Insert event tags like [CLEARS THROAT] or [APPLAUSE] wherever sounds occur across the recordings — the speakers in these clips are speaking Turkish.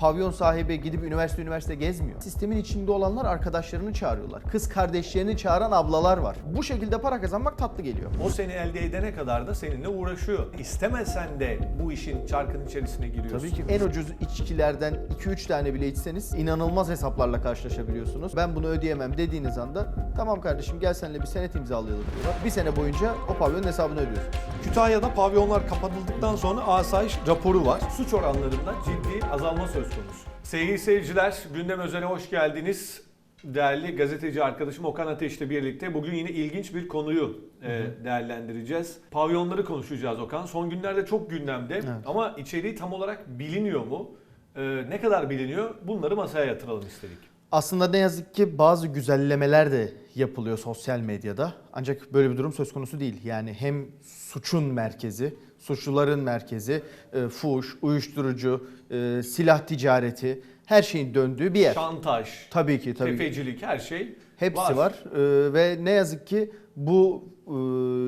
pavyon sahibi gidip üniversite üniversite gezmiyor. Sistemin içinde olanlar arkadaşlarını çağırıyorlar. Kız kardeşlerini çağıran ablalar var. Bu şekilde para kazanmak tatlı geliyor. O seni elde edene kadar da seninle uğraşıyor. İstemesen de bu işin çarkın içerisine giriyorsun. Tabii ki en ucuz içkilerden 2-3 tane bile içseniz inanılmaz hesaplarla karşılaşabiliyorsunuz. Ben bunu ödeyemem dediğiniz anda tamam kardeşim gel seninle bir senet imzalayalım diyorlar. Bir sene boyunca o pavyonun hesabını ödüyorsunuz. Kütahya'da pavyonlar kapatıldıktan sonra asayiş raporu var. Suç oranlarında ciddi azalma söz konusu. Sevgili seyirciler, gündem özele hoş geldiniz. Değerli gazeteci arkadaşım Okan Ateş'le birlikte bugün yine ilginç bir konuyu e, değerlendireceğiz. Pavyonları konuşacağız Okan. Son günlerde çok gündemde Evet. ama içeriği tam olarak biliniyor mu? E, ne kadar biliniyor? Bunları masaya yatıralım istedik. Aslında ne yazık ki bazı güzellemeler de yapılıyor sosyal medyada. Ancak böyle bir durum söz konusu değil. Yani hem suçun merkezi, suçluların merkezi, e, fuş, uyuşturucu, e, silah ticareti, her şeyin döndüğü bir yer. Şantaj, Tabii ki tabii. ki. tefecilik her şey Hepsi var, E, ve ne yazık ki bu e,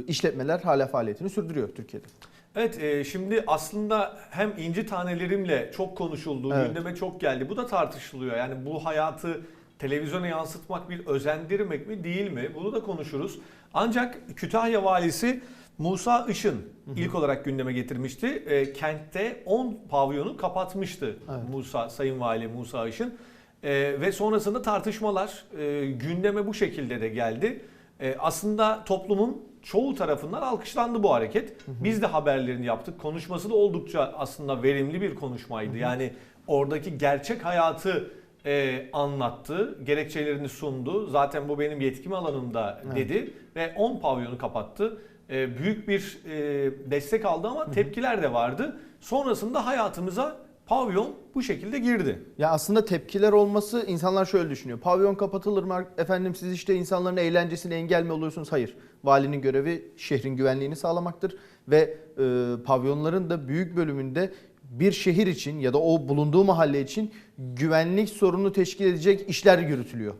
işletmeler hala faaliyetini sürdürüyor Türkiye'de. Evet e, şimdi aslında hem inci tanelerimle çok konuşuldu, Evet. gündeme çok geldi. Bu da tartışılıyor. Yani bu hayatı televizyona yansıtmak bir özendirmek mi değil mi? Bunu da konuşuruz. Ancak Kütahya valisi Musa Işın ilk olarak gündeme getirmişti. E, kentte 10 pavyonu kapatmıştı Evet. Musa Sayın Vali Musa Işın. E, ve sonrasında tartışmalar e, gündeme bu şekilde de geldi. E, aslında toplumun çoğu tarafından alkışlandı bu hareket. Biz de haberlerini yaptık. Konuşması da oldukça aslında verimli bir konuşmaydı. Yani oradaki gerçek hayatı e, anlattı, gerekçelerini sundu. Zaten bu benim yetkim alanımda Evet. dedi ve 10 pavyonu kapattı. E, büyük bir e, destek aldı ama tepkiler de vardı. Sonrasında hayatımıza pavyon bu şekilde girdi. Ya aslında tepkiler olması insanlar şöyle düşünüyor. Pavyon kapatılır mı? Efendim siz işte insanların eğlencesine engel mi oluyorsunuz? Hayır. Valinin görevi şehrin güvenliğini sağlamaktır ve e, pavyonların da büyük bölümünde bir şehir için ya da o bulunduğu mahalle için güvenlik sorunu teşkil edecek işler yürütülüyor.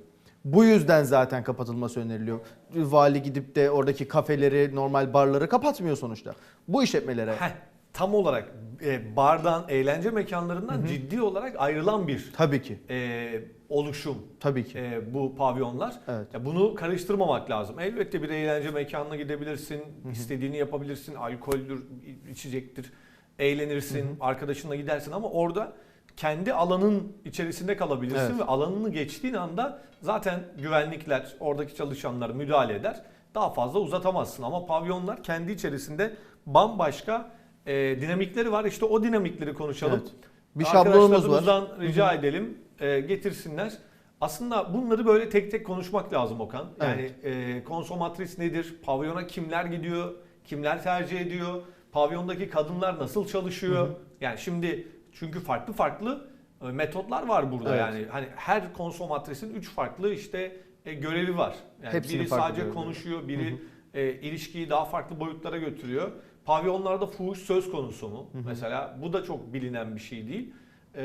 Bu yüzden zaten kapatılması öneriliyor. Vali gidip de oradaki kafeleri, normal barları kapatmıyor sonuçta. Bu işletmelere Heh, tam olarak e, bardan, eğlence mekanlarından ciddi olarak ayrılan bir tabii ki, e, oluşum tabii ki. e, bu pavyonlar. Evet. Ya bunu karıştırmamak lazım. Elbette bir eğlence mekanına gidebilirsin, istediğini yapabilirsin, alkoldür, içecektir, eğlenirsin, arkadaşınla gidersin ama orada kendi alanın içerisinde kalabilirsin Evet. ve alanını geçtiğin anda zaten güvenlikler, oradaki çalışanlar müdahale eder. Daha fazla uzatamazsın ama pavyonlar kendi içerisinde bambaşka e, dinamikleri var. İşte o dinamikleri konuşalım. Evet. Bir şablonumuz var. Rica edelim e, getirsinler. Aslında bunları böyle tek tek konuşmak lazım Okan. Yani e, konsomatris nedir? Pavyona kimler gidiyor? Kimler tercih ediyor? Pavyondaki kadınlar nasıl çalışıyor? Yani şimdi çünkü farklı farklı e, metotlar var burada Evet. yani. Hani her konsomatrisin 3 farklı işte e, görevi var. Yani Hepsinin biri sadece görevleri var. konuşuyor, biri e, ilişkiyi daha farklı boyutlara götürüyor. Pavyonlarda fuhuş söz konusu mu? Mesela bu da çok bilinen bir şey değil. Ee,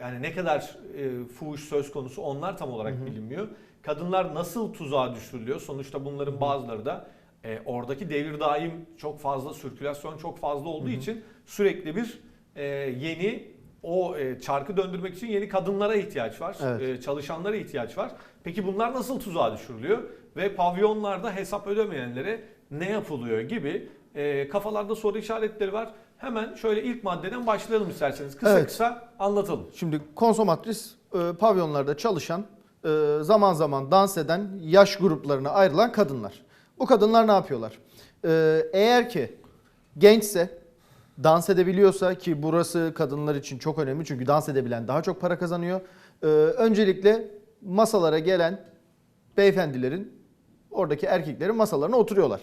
yani ne kadar e, fuhuş söz konusu onlar tam olarak bilinmiyor. Kadınlar nasıl tuzağa düşürülüyor? Sonuçta bunların bazıları da e, oradaki devir daim çok fazla, sirkülasyon çok fazla olduğu için sürekli bir e, yeni o e, çarkı döndürmek için yeni kadınlara ihtiyaç var. Evet. E, çalışanlara ihtiyaç var. Peki bunlar nasıl tuzağa düşürülüyor? Ve pavyonlarda hesap ödemeyenlere ne yapılıyor gibi e, kafalarda soru işaretleri var. Hemen şöyle ilk maddeden başlayalım isterseniz. Kısa Evet. kısa anlatalım. Şimdi konsomatris e, pavyonlarda çalışan, e, zaman zaman dans eden, yaş gruplarına ayrılan kadınlar. Bu kadınlar ne yapıyorlar? E, eğer ki gençse, dans edebiliyorsa ki burası kadınlar için çok önemli çünkü dans edebilen daha çok para kazanıyor. E, öncelikle masalara gelen beyefendilerin, oradaki erkeklerin masalarına oturuyorlar.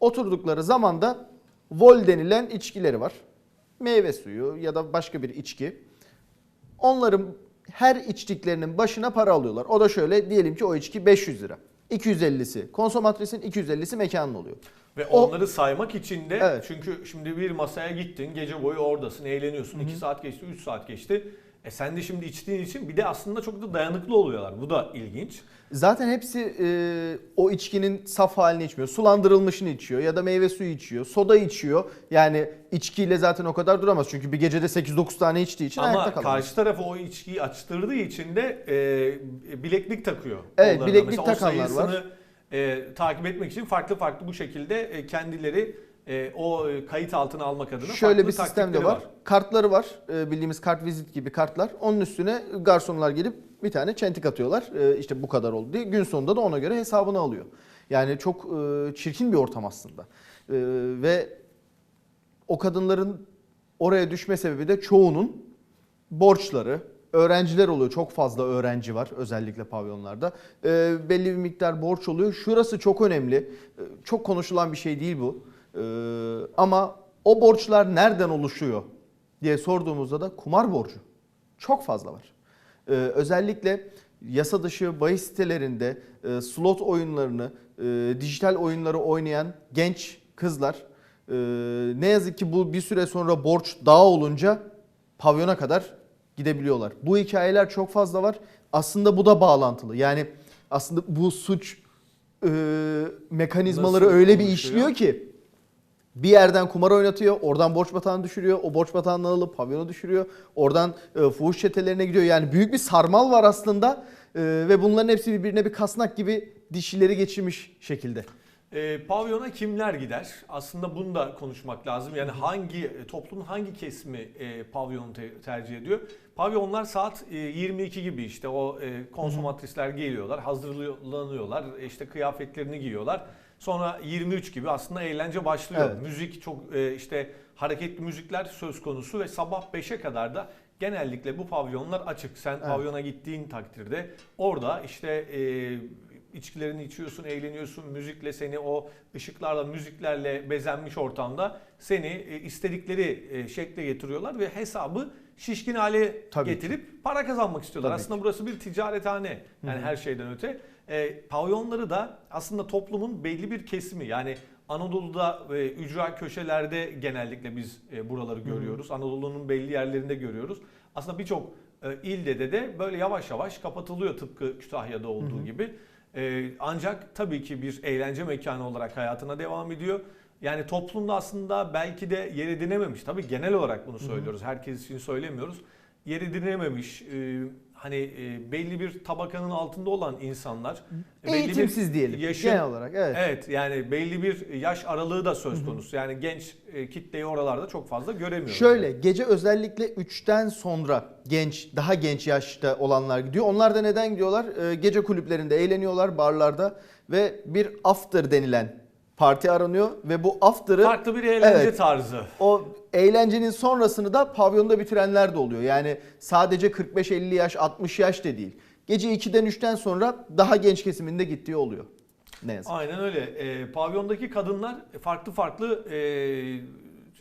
Oturdukları zaman da vol denilen içkileri var. Meyve suyu ya da başka bir içki. Onların her içtiklerinin başına para alıyorlar. O da şöyle diyelim ki o içki 500 lira. 250'si konsomatrisin 250'si mekanın oluyor. Ve O- onları saymak için de Evet. çünkü şimdi bir masaya gittin, gece boyu oradasın, eğleniyorsun. 2 saat geçti, 3 saat geçti. E sen de şimdi içtiğin için bir de aslında çok da dayanıklı oluyorlar. Bu da ilginç. Zaten hepsi e, o içkinin saf halini içmiyor. Sulandırılmışını içiyor ya da meyve suyu içiyor. Soda içiyor. Yani içkiyle zaten o kadar duramaz. Çünkü bir gecede 8-9 tane içtiği için ayakta Ama kalamaz. karşı tarafı o içkiyi açtırdığı için de e, bileklik takıyor. Evet, kollarına. bileklik Mesela takanlar var. E, takip etmek için farklı farklı bu şekilde e, kendileri e, o e, kayıt altına almak adına Şöyle farklı bir sistem de taktikleri var. Kartları var. E, bildiğimiz kart vizit gibi kartlar. Onun üstüne garsonlar gelip bir tane çentik atıyorlar. E, işte bu kadar oldu diye. Gün sonunda da ona göre hesabını alıyor. Yani çok e, çirkin bir ortam aslında. E, ve o kadınların oraya düşme sebebi de çoğunun borçları, öğrenciler oluyor. Çok fazla öğrenci var özellikle pavyonlarda. E, belli bir miktar borç oluyor. Şurası çok önemli. E, çok konuşulan bir şey değil bu. E, ama o borçlar nereden oluşuyor diye sorduğumuzda da kumar borcu. Çok fazla var. E, özellikle yasa dışı bahis sitelerinde e, slot oyunlarını, e, dijital oyunları oynayan genç kızlar e, ne yazık ki bu bir süre sonra borç daha olunca pavyona kadar gidebiliyorlar. Bu hikayeler çok fazla var. Aslında bu da bağlantılı. Yani aslında bu suç e, mekanizmaları Nasıl öyle bir işliyor ki bir yerden kumar oynatıyor, oradan borç batağını düşürüyor, o borç batağını alıp pavyona düşürüyor, oradan e, fuhuş çetelerine gidiyor. Yani büyük bir sarmal var aslında E, ve bunların hepsi birbirine bir kasnak gibi dişileri geçirmiş şekilde. E, pavyona kimler gider? Aslında bunu da konuşmak lazım. Yani hangi e, toplumun hangi kesimi e, pavyonu te- tercih ediyor? Pavyonlar saat e, 22 gibi işte o e, konsomatrisler geliyorlar, hazırlanıyorlar, e, işte kıyafetlerini giyiyorlar. Sonra 23 gibi aslında eğlence başlıyor. Evet. Müzik çok e, işte hareketli müzikler söz konusu ve sabah 5'e kadar da genellikle bu pavyonlar açık. Sen Evet. pavyona gittiğin takdirde orada işte e, içkilerini içiyorsun, eğleniyorsun, müzikle seni o ışıklarla, müziklerle bezenmiş ortamda seni e, istedikleri e, şekle getiriyorlar ve hesabı şişkin hale Tabii ki. getirip para kazanmak istiyorlar. Tabii aslında burası bir ticarethane. Yani her şeyden öte. E, pavyonları da aslında toplumun belli bir kesimi. Yani Anadolu'da ve ücra köşelerde genellikle biz e, buraları görüyoruz. Anadolu'nun belli yerlerinde görüyoruz. Aslında birçok e, ilde de de böyle yavaş yavaş kapatılıyor tıpkı Kütahya'da olduğu gibi. E, ancak tabii ki bir eğlence mekanı olarak hayatına devam ediyor. Yani toplumda aslında belki de yer edinememiş. Tabii genel olarak bunu söylüyoruz. Herkes için söylemiyoruz. Yer edinememiş, e, hani e, belli bir tabakanın altında olan insanlar belli bir Eğitimsiz diyelim yaşın- genel olarak. Evet. Evet yani belli bir yaş aralığı da söz konusu. Yani genç e, kitleyi oralarda çok fazla göremiyoruz. Şöyle gece özellikle 3'ten sonra genç daha genç yaşta olanlar gidiyor. Onlar da neden gidiyorlar? Ee, gece kulüplerinde eğleniyorlar barlarda ve bir after denilen parti aranıyor ve bu after'ı Farklı bir eğlence Evet. tarzı. o eğlencenin sonrasını da pavyonda bitirenler de oluyor. Yani sadece 45-50 yaş 60 yaş de değil. Gece 2'den 3'ten sonra daha genç kesiminde gittiği oluyor. Ne yazık. Aynen öyle. E, pavyondaki kadınlar farklı farklı e,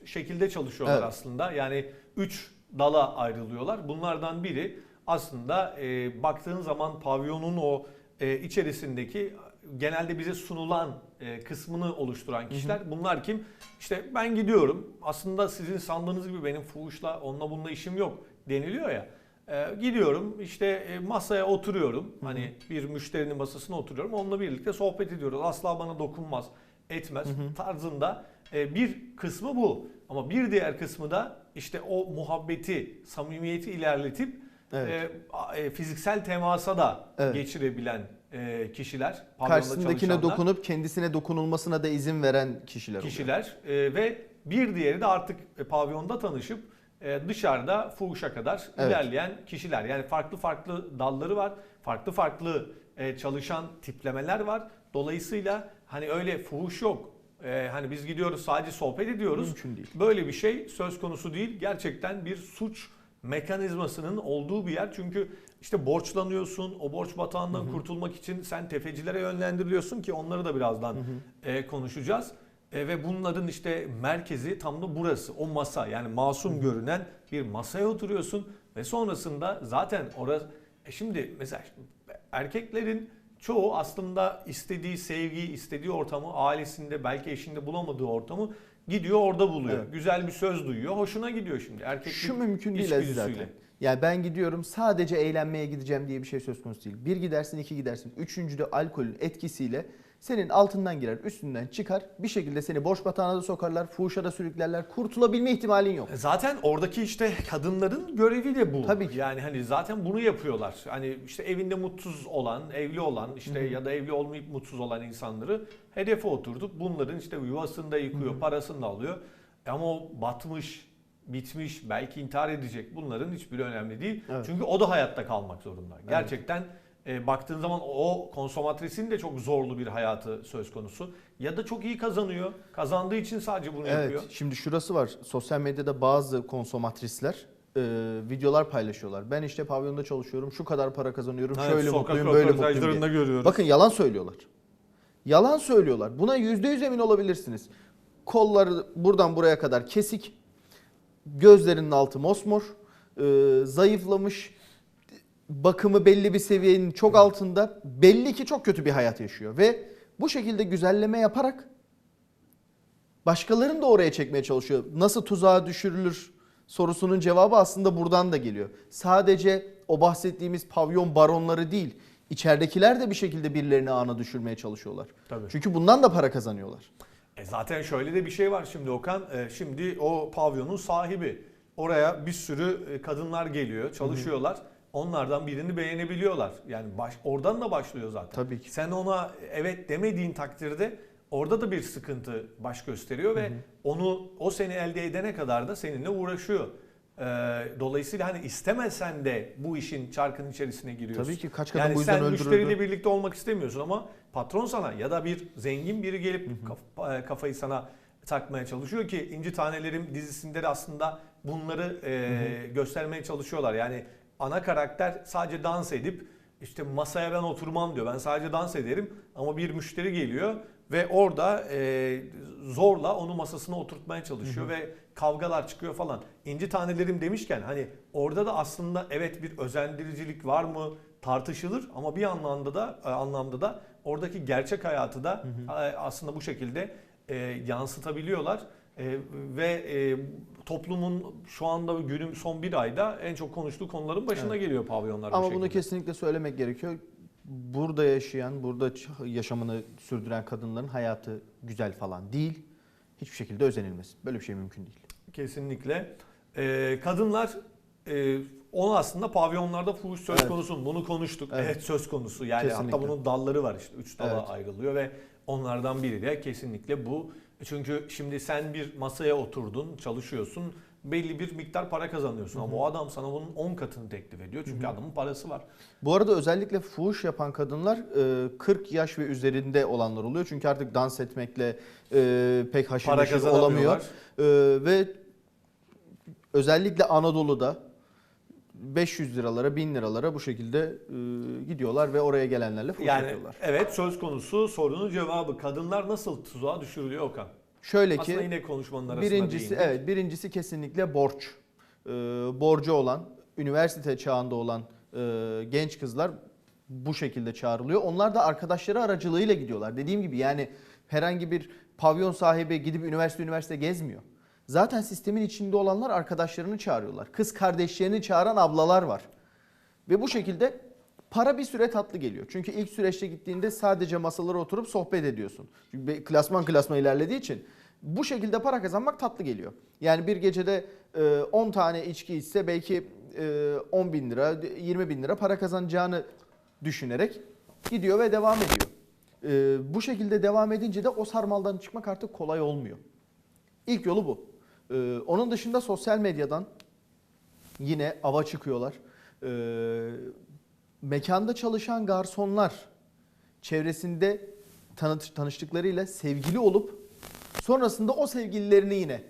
şekilde çalışıyorlar Evet. aslında. Yani üç dala ayrılıyorlar. Bunlardan biri aslında e, baktığın zaman pavyonun o e, içerisindeki genelde bize sunulan e, kısmını oluşturan kişiler. Bunlar kim? İşte ben gidiyorum. Aslında sizin sandığınız gibi benim fuhuşla onunla bununla işim yok deniliyor ya. E, gidiyorum işte e, masaya oturuyorum. Hani bir müşterinin masasına oturuyorum. Onunla birlikte sohbet ediyoruz. Asla bana dokunmaz, etmez tarzında e, bir kısmı bu. Ama bir diğer kısmı da işte o muhabbeti, samimiyeti ilerletip Evet. e, e, fiziksel temasa da Evet. geçirebilen e, kişiler. Karşısındakine dokunup kendisine dokunulmasına da izin veren kişiler kişiler e, ve bir diğeri de artık e, pavyonda tanışıp e, dışarıda fuhuşa kadar Evet. ilerleyen kişiler. Yani farklı farklı dalları var. Farklı farklı e, çalışan tiplemeler var. Dolayısıyla hani öyle fuhuş yok. E, hani biz gidiyoruz sadece sohbet ediyoruz. Mümkün değil. Böyle bir şey söz konusu değil. Gerçekten bir suç mekanizmasının olduğu bir yer. Çünkü işte borçlanıyorsun. O borç batağından kurtulmak için sen tefecilere yönlendiriliyorsun ki onları da birazdan e, konuşacağız. E, ve bunların işte merkezi tam da burası. O masa yani masum görünen bir masaya oturuyorsun ve sonrasında zaten orası e şimdi mesela erkeklerin çoğu aslında istediği sevgiyi, istediği ortamı ailesinde belki eşinde bulamadığı ortamı gidiyor orada buluyor. Evet. Güzel bir söz duyuyor. Hoşuna gidiyor şimdi. Erkeklik Şu mümkün değil Aziz zaten. Yani ben gidiyorum sadece eğlenmeye gideceğim diye bir şey söz konusu değil. Bir gidersin, iki gidersin. Üçüncüde alkolün etkisiyle senin altından girer, üstünden çıkar. Bir şekilde seni borç batağına da sokarlar, fuhuşa da sürüklerler. Kurtulabilme ihtimalin yok. Zaten oradaki işte kadınların görevi de bu. Tabii ki. Yani hani zaten bunu yapıyorlar. Hani işte evinde mutsuz olan, evli olan işte ya da evli olmayıp mutsuz olan insanları hedefe oturtup bunların işte yuvasını da yıkıyor, parasını da alıyor. Ama o batmış, bitmiş, belki intihar edecek bunların hiçbiri önemli değil. Evet. Çünkü o da hayatta kalmak zorunda. Gerçekten e, baktığın zaman o konsomatresin de çok zorlu bir hayatı söz konusu. Ya da çok iyi kazanıyor. Kazandığı için sadece bunu Evet, yapıyor. şimdi şurası var. Sosyal medyada bazı konsomatrisler e, videolar paylaşıyorlar. Ben işte pavyonda çalışıyorum, şu kadar para kazanıyorum, Evet, şöyle mutluyum, böyle mutluyum diye. görüyoruz. Bakın yalan söylüyorlar. Yalan söylüyorlar. Buna yüzde yüz emin olabilirsiniz. Kolları buradan buraya kadar kesik, gözlerinin altı mosmor, e, zayıflamış, bakımı belli bir seviyenin çok altında, belli ki çok kötü bir hayat yaşıyor ve bu şekilde güzelleme yaparak başkalarını da oraya çekmeye çalışıyor. Nasıl tuzağa düşürülür sorusunun cevabı aslında buradan da geliyor. Sadece o bahsettiğimiz pavyon baronları değil, içeridekiler de bir şekilde birilerini ağına düşürmeye çalışıyorlar. Tabii. Çünkü bundan da para kazanıyorlar. E zaten şöyle de bir şey var şimdi Okan. E, şimdi o pavyonun sahibi. Oraya bir sürü e, kadınlar geliyor, çalışıyorlar. Onlardan birini beğenebiliyorlar. Yani baş, oradan da başlıyor zaten. Tabii ki. Sen ona evet demediğin takdirde orada da bir sıkıntı baş gösteriyor ve onu o seni elde edene kadar da seninle uğraşıyor. E, dolayısıyla hani istemesen de bu işin çarkın içerisine giriyorsun. Tabii ki kaç kadın Yani bu yüzden sen öldürüldü. müşteriyle birlikte olmak istemiyorsun ama patron sana ya da bir zengin biri gelip kaf- e, kafayı sana takmaya çalışıyor ki İnci Tanelerim dizisinde de aslında bunları e, göstermeye çalışıyorlar. Yani ana karakter sadece dans edip işte masaya ben oturmam diyor. Ben sadece dans ederim ama bir müşteri geliyor ve orada e, zorla onu masasına oturtmaya çalışıyor ve kavgalar çıkıyor falan. İnci tanelerim demişken hani orada da aslında evet bir özendiricilik var mı tartışılır ama bir anlamda da e, anlamda da oradaki gerçek hayatı da e, aslında bu şekilde e, yansıtabiliyorlar. E, ve e, toplumun şu anda günün son bir ayda en çok konuştuğu konuların başına geliyor pavyonlar bu Ama bunu şekilde. kesinlikle söylemek gerekiyor. Burada yaşayan, burada yaşamını sürdüren kadınların hayatı güzel falan değil. Hiçbir şekilde özenilmez. Böyle bir şey mümkün değil. Kesinlikle. Ee, kadınlar e, onu aslında pavyonlarda fuhuş söz Evet. konusu. Bunu konuştuk. Evet. Evet. söz konusu. Yani Kesinlikle. hatta bunun dalları var işte. Üç dala Evet. ayrılıyor ve onlardan biri de kesinlikle bu. Çünkü şimdi sen bir masaya oturdun, çalışıyorsun. Belli bir miktar para kazanıyorsun ama o adam sana bunun 10 katını teklif ediyor. Çünkü adamın parası var. Bu arada özellikle fuhuş yapan kadınlar e, 40 yaş ve üzerinde olanlar oluyor. Çünkü artık dans etmekle e, pek haşır Para neşir olamıyor. E, ve özellikle Anadolu'da 500 liralara 1000 liralara bu şekilde e, gidiyorlar ve oraya gelenlerle fuhuş Yani yapıyorlar. evet söz konusu sorunun cevabı. Kadınlar nasıl tuzağa düşürülüyor Okan? Şöyle ki Aslında yine konuşmanın arasında Birincisi değindik. evet birincisi kesinlikle borç. Ee, borcu olan, üniversite çağında olan e, genç kızlar bu şekilde çağrılıyor. Onlar da arkadaşları aracılığıyla gidiyorlar. Dediğim gibi yani herhangi bir pavyon sahibi gidip üniversite üniversite gezmiyor. Zaten sistemin içinde olanlar arkadaşlarını çağırıyorlar. Kız kardeşlerini çağıran ablalar var. Ve bu şekilde para bir süre tatlı geliyor. Çünkü ilk süreçte gittiğinde sadece masalara oturup sohbet ediyorsun. Çünkü klasman klasman ilerlediği için bu şekilde para kazanmak tatlı geliyor. Yani bir gecede e, 10 tane içki içse belki e, 10 bin lira, 20 bin lira para kazanacağını düşünerek gidiyor ve devam ediyor. E, bu şekilde devam edince de o sarmaldan çıkmak artık kolay olmuyor. İlk yolu bu. E, onun dışında sosyal medyadan yine ava çıkıyorlar. Ee, mekanda çalışan garsonlar çevresinde tanış, tanıştıklarıyla sevgili olup sonrasında o sevgililerini yine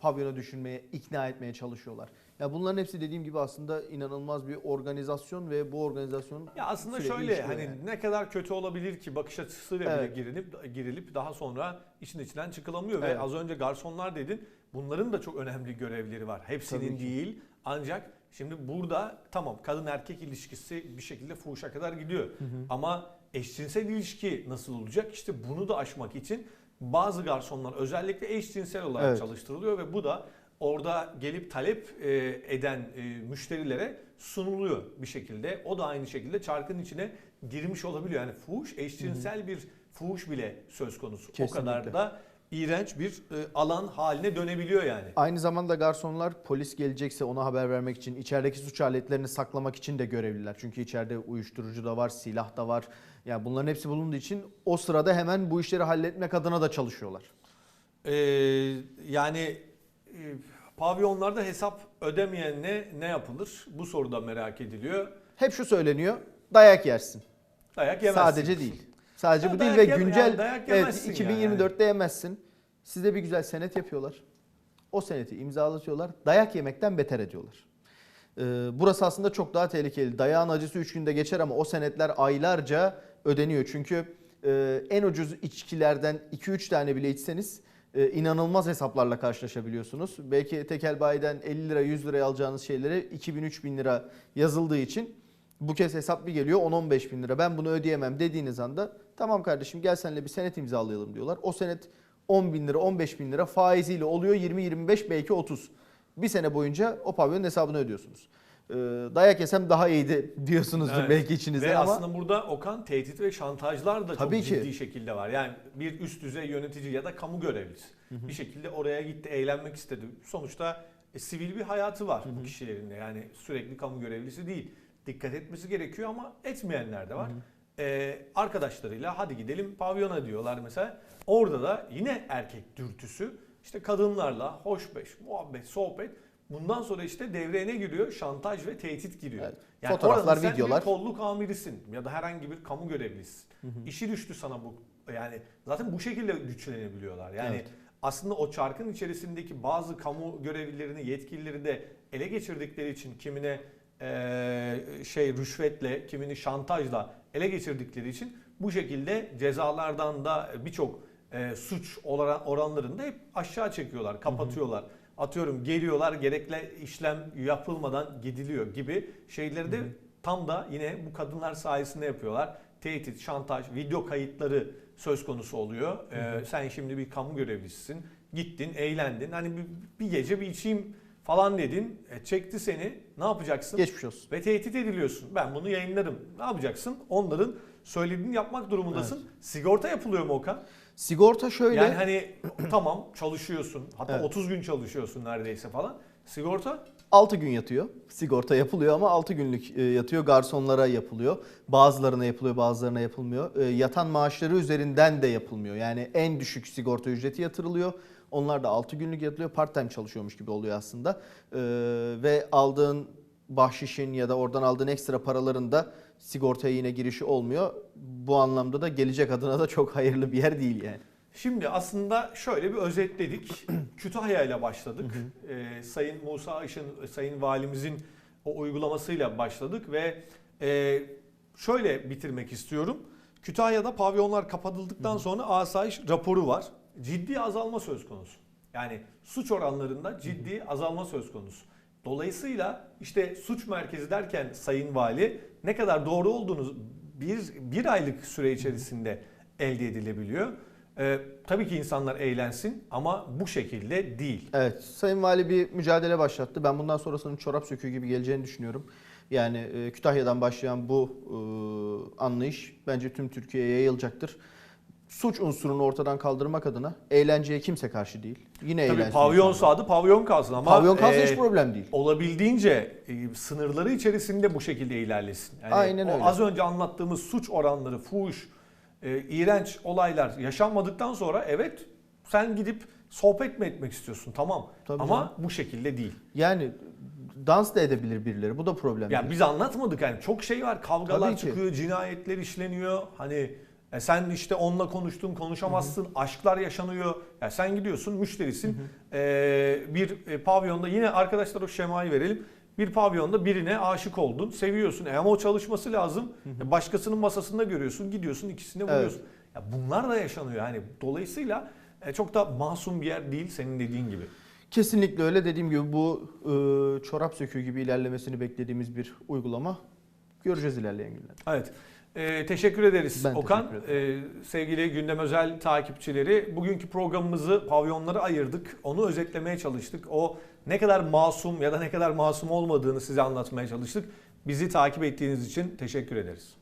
pavyona düşünmeye, ikna etmeye çalışıyorlar. Ya bunların hepsi dediğim gibi aslında inanılmaz bir organizasyon ve bu organizasyonun Ya aslında sürekli şöyle işliyor hani yani. ne kadar kötü olabilir ki bakış açısıyla Evet. bile girilip girilip daha sonra işin içinden çıkılamıyor Evet. ve az önce garsonlar dedin. Bunların da çok önemli görevleri var. Hepsinin değil. Ancak şimdi burada tamam kadın erkek ilişkisi bir şekilde fuhuşa kadar gidiyor. Ama eşcinsel ilişki nasıl olacak? İşte bunu da aşmak için bazı garsonlar özellikle eşcinsel olarak Evet. çalıştırılıyor ve bu da orada gelip talep e, eden e, müşterilere sunuluyor bir şekilde. O da aynı şekilde çarkın içine girmiş olabiliyor. Yani fuhuş eşcinsel bir fuhuş bile söz konusu. Kesinlikle. O kadar da iğrenç bir e, alan haline dönebiliyor yani. Aynı zamanda garsonlar polis gelecekse ona haber vermek için, içerideki suç aletlerini saklamak için de görevliler. Çünkü içeride uyuşturucu da var, silah da var. Yani bunların hepsi bulunduğu için o sırada hemen bu işleri halletmek adına da çalışıyorlar. Ee, yani e, pavyonlarda hesap ödemeyenle ne yapılır? Bu soruda merak ediliyor. Hep şu söyleniyor, dayak yersin. Dayak yemezsin. Sadece değil. Sadece Ya bu değil ve yeme- güncel yani evet, yemezsin 2024'te yemezsin. Size bir güzel senet yapıyorlar. O seneti imzalatıyorlar. Dayak yemekten beter ediyorlar. Ee, burası aslında çok daha tehlikeli. Dayağın acısı 3 günde geçer ama o senetler aylarca ödeniyor. Çünkü e, en ucuz içkilerden 2-3 tane bile içseniz e, inanılmaz hesaplarla karşılaşabiliyorsunuz. Belki tekel bayiden 50 lira 100 liraya alacağınız şeylere 2000-3000 lira yazıldığı için bu kez hesap bir geliyor 10-15 bin lira ben bunu ödeyemem dediğiniz anda tamam kardeşim gel seninle bir senet imzalayalım diyorlar. O senet 10 bin lira 15 bin lira faiziyle oluyor 20-25 belki 30. Bir sene boyunca o pavyonun hesabını ödüyorsunuz. Ee, dayak yesem daha iyiydi [LAUGHS] diyorsunuzdur Evet. belki içinizde Ve ama aslında burada Okan tehdit ve şantajlar da Tabii çok ki. ciddi şekilde var. Yani bir üst düzey yönetici ya da kamu görevlisi bir şekilde oraya gitti, eğlenmek istedi. Sonuçta e, sivil bir hayatı var bu kişilerin de. Yani sürekli kamu görevlisi değil. Dikkat etmesi gerekiyor ama etmeyenler de var. Ee, arkadaşlarıyla hadi gidelim pavyona diyorlar mesela. Orada da yine erkek dürtüsü işte kadınlarla hoş beş, muhabbet, sohbet. Bundan sonra işte devreye ne giriyor? Şantaj ve tehdit giriyor. Evet. Yani Fotoğraflar, sen videolar. bir kolluk amirisin ya da herhangi bir kamu görevlisisin. İşi düştü sana bu. Yani zaten bu şekilde güçlenebiliyorlar. Yani Evet. aslında o çarkın içerisindeki bazı kamu görevlilerini, yetkilileri de ele geçirdikleri için kimine eee, şey rüşvetle, kimini şantajla ele geçirdikleri için bu şekilde cezalardan da birçok eee, suç oran- oranlarını da hep aşağı çekiyorlar, kapatıyorlar. Atıyorum geliyorlar gerekli işlem yapılmadan gidiliyor gibi şeyleri de tam da yine bu kadınlar sayesinde yapıyorlar. Tehdit, şantaj, video kayıtları söz konusu oluyor. Ee, sen şimdi bir kamu görevlisisin. Gittin, eğlendin. Hani bir, bir gece bir içeyim falan dedin. E, çekti seni. Ne yapacaksın? geçmiş olsun. Ve tehdit ediliyorsun. Ben bunu yayınlarım. Ne yapacaksın? Onların söylediğini yapmak durumundasın. Sigorta yapılıyor mu Okan? Sigorta şöyle Yani hani [CLEARS THROAT] tamam çalışıyorsun. Hatta Evet. 30 gün çalışıyorsun neredeyse falan. Sigorta 6 gün yatıyor. Sigorta yapılıyor ama 6 günlük e, yatıyor. Garsonlara yapılıyor. Bazılarına yapılıyor, bazılarına yapılmıyor. E, Yatan maaşları üzerinden de yapılmıyor. Yani en düşük sigorta ücreti yatırılıyor. Onlar da 6 günlük yatılıyor. Part time çalışıyormuş gibi oluyor aslında. E, Ve aldığın bahşişin ya da oradan aldığın ekstra paraların da sigortaya yine girişi olmuyor. Bu anlamda da gelecek adına da çok hayırlı bir yer değil yani. Şimdi aslında şöyle bir özetledik. [CLEARS THROAT] Kütahya ile başladık. Ee, Sayın Musa Işın, Sayın Valimizin o uygulamasıyla başladık ve e, şöyle bitirmek istiyorum. Kütahya'da pavyonlar kapatıldıktan sonra asayiş raporu var. Ciddi azalma söz konusu. Yani suç oranlarında ciddi azalma söz konusu. Dolayısıyla işte suç merkezi derken Sayın Vali ne kadar doğru olduğunu bir, bir aylık süre içerisinde elde edilebiliyor. Ee, tabii ki insanlar eğlensin ama bu şekilde değil. Evet, Sayın Vali bir mücadele başlattı. Ben bundan sonrasının çorap söküğü gibi geleceğini düşünüyorum. Yani e, Kütahya'dan başlayan bu e, anlayış bence tüm Türkiye'ye yayılacaktır. Suç unsurunu ortadan kaldırmak adına eğlenceye kimse karşı değil. Yine Tabii eğlensin. pavyon insanlar. sağdı, pavyon kalsın ama Pavyon kalsın e, hiç problem değil. olabildiğince e, sınırları içerisinde bu şekilde ilerlesin. Yani Aynen o öyle. Az önce anlattığımız suç oranları, fuhuş, e, iğrenç olaylar yaşanmadıktan sonra evet sen gidip sohbet mi etmek istiyorsun tamam Tabii ama canım. bu şekilde değil. Yani dans da edebilir birileri. Bu da problem Yani değil. biz anlatmadık yani çok şey var kavgalar Tabii ki. çıkıyor, cinayetler işleniyor. Hani e, sen işte onunla konuştun konuşamazsın, aşklar yaşanıyor. Ya sen gidiyorsun müşterisin. E, bir e, pavyonda yine arkadaşlar o şemayı verelim. Bir pavyonda birine aşık oldun, seviyorsun. E ama o çalışması lazım. E, başkasının masasında görüyorsun, gidiyorsun ikisine Evet. vuruyorsun. Ya bunlar da yaşanıyor. Yani dolayısıyla e, çok da masum bir yer değil senin dediğin gibi. Kesinlikle öyle. Dediğim gibi bu e, çorap söküğü gibi ilerlemesini beklediğimiz bir uygulama. Göreceğiz ilerleyen günlerde. Evet. Ee, teşekkür ederiz Ben Okan. teşekkür Ee, sevgili Gündem Özel takipçileri. Bugünkü programımızı pavyonlara ayırdık. Onu özetlemeye çalıştık. O ne kadar masum ya da ne kadar masum olmadığını size anlatmaya çalıştık. Bizi takip ettiğiniz için teşekkür ederiz.